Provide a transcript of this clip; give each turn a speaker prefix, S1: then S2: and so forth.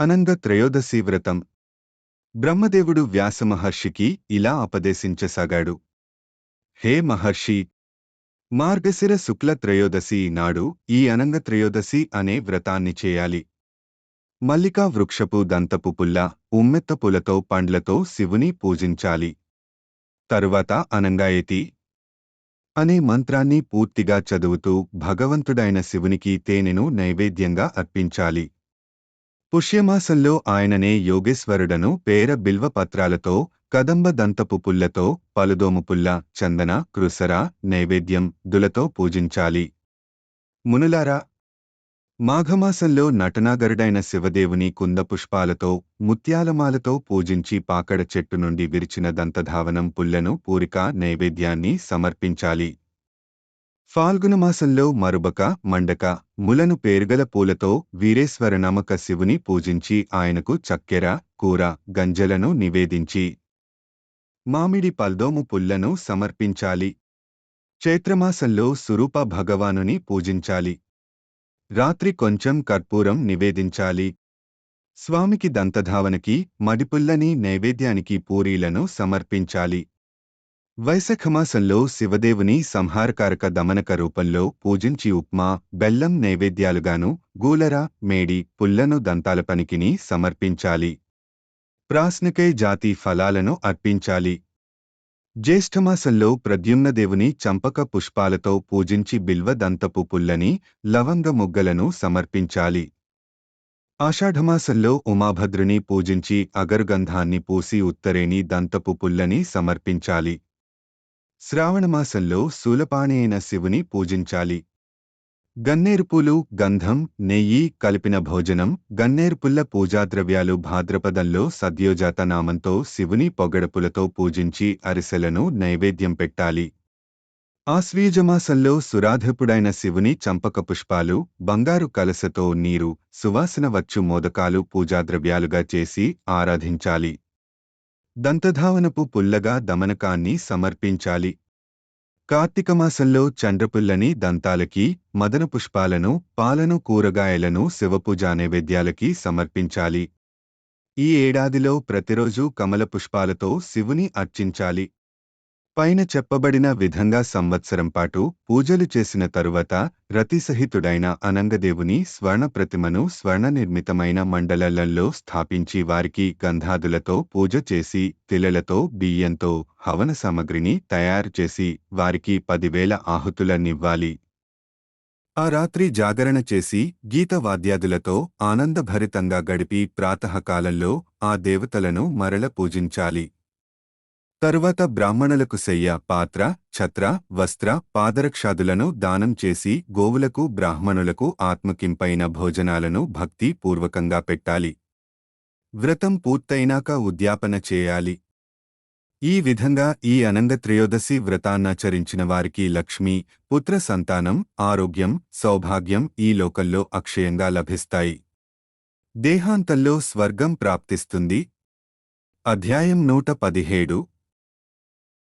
S1: అనంద త్రయోదశి వ్రతం. బ్రహ్మదేవుడు వ్యాసమహర్షికి ఇలా ఉపదేశించసాగాడు హే మహర్షి! మార్గశిర శుక్ల త్రయోదశి నాడు ఈ అనంగ త్రయోదశి అనే వ్రతాన్ని చేయాలి. మల్లికా వృక్షపు దంతపు పుల్ల ఉమ్మెత్త పులతో పండ్లతో శివుని పూజించాలి. తరువాత అనంగాయతి అనే మంత్రాన్ని పూర్తిగా చదువుతూ భగవంతుడైన శివునికి తేనెను నైవేద్యంగా అర్పించాలి. పుష్యమాసంలో ఆయననే యోగేశ్వరుడను పేర బిల్వ పత్రాలతో కదంబ దంతపు పుల్లతో పలుదోము పుల్ల చందన కృసర నైవేద్యం దులతో పూజించాలి. మునులారా మాఘమాసంలో నటనాగరుడైన శివదేవుని కుందపుష్పాలతో ముత్యాలమాలతో పూజించి పాకడ చెట్టు నుండి విరిచిన దంతధావనం పుల్లను పూరిక నైవేద్యాన్ని సమర్పించాలి. ఫాల్గుణమాసంలో మరుబక మండక ములను పేరుగల పూలతో వీరేశ్వరనామక శివుని పూజించి ఆయనకు చక్కెర కూర గంజలను నివేదించి మామిడి పల్దోము పుల్లను సమర్పించాలి. చైత్రమాసంలో సురూప భగవానుని పూజించాలి. రాత్రి కొంచెం కర్పూరం నివేదించాలి. స్వామికి దంతధావనకి మడిపుల్లని నైవేద్యానికి పూరీలను సమర్పించాలి. వైశాఖమాసంలో శివదేవుని సంహారకారక దమనక రూపంలో పూజించి ఉప్మా బెల్లం నైవేద్యాలుగాను గూలర మేడి పుల్లను దంతాల పనికిని సమర్పించాలి. ప్రాస్నకై జాతి ఫలాలను అర్పించాలి. జ్యేష్ఠమాసంలో ప్రద్యుమ్నదేవుని చంపక పుష్పాలతో పూజించి బిల్వ దంతపు పుల్లని లవంగ ముగ్గలను సమర్పించాలి. ఆషాఢమాసంలో ఉమాభద్రుని పూజించి అగరుగంధాన్ని పూసి ఉత్తరేణి దంతపు పుల్లని సమర్పించాలి. శ్రావణమాసంలో శూలపాణి అయిన శివుని పూజించాలి. గన్నేరుపూలు గంధం నెయ్యి కలిపిన భోజనం గన్నేరుపుల్ల పూజాద్రవ్యాలు భాద్రపదంలో సద్యోజాత నామంతో శివుని పొగడపులతో పూజించి అరిసెలను నైవేద్యం పెట్టాలి. ఆశ్వీజమాసంలో సురాధపుడైన శివుని చంపక పుష్పాలు బంగారు కలసతో నీరు సువాసన వచ్చు మోదకాలు పూజాద్రవ్యాలుగా చేసి ఆరాధించాలి. దంతధావనపు పుల్లగా దమనకాన్ని సమర్పించాలి. కార్తీకమాసంలో చండ్రపుల్లని దంతాలకి మదన పుష్పాలను పాలను కూరగాయలను శివపూజా నైవేద్యాలకి సమర్పించాలి. ఈ ఏడాదిలో ప్రతిరోజూ కమల పుష్పాలతో శివుని అర్చించాలి. పైన చెప్పబడిన విధంగా సంవత్సరం పాటు పూజలు చేసిన తరువాత రతిసహితుడైన అనంగదేవుని స్వర్ణ ప్రతిమను స్వర్ణ నిర్మితమైన స్థాపించి వారికి గంధాదులతో పూజ చేసి తిలలతో బియ్యంతో హవన సామగ్రిని తయారు చేసి వారికి పదివేల ఆహుతులనివ్వాలి ఆ రాత్రి జాగరణ చేసి గీతవాద్యాదులతో ఆనందభరితంగా గడిపి ప్రాతకాలంలో ఆ దేవతలను మరల పూజించాలి. తరువాత బ్రాహ్మణులకు శయ్య పాత్ర ఛత్ర వస్త్ర పాదరక్షాదులను దానం చేసి గోవులకు బ్రాహ్మణులకు ఆత్మకింపైన భోజనాలను భక్తి పూర్వకంగా పెట్టాలి. వ్రతం పూర్తయినాక ఉద్యాపన చేయాలి. ఈ విధంగా ఈ అనంద త్రయోదశి వ్రతాన్నాచరించిన వారికి లక్ష్మి పుత్ర సంతానం ఆరోగ్యం సౌభాగ్యం ఈ లోకల్లో అక్షయంగా లభిస్తాయి. దేహాంతంలో స్వర్గం ప్రాప్తిస్తుంది. అధ్యాయం నూట పదిహేడు.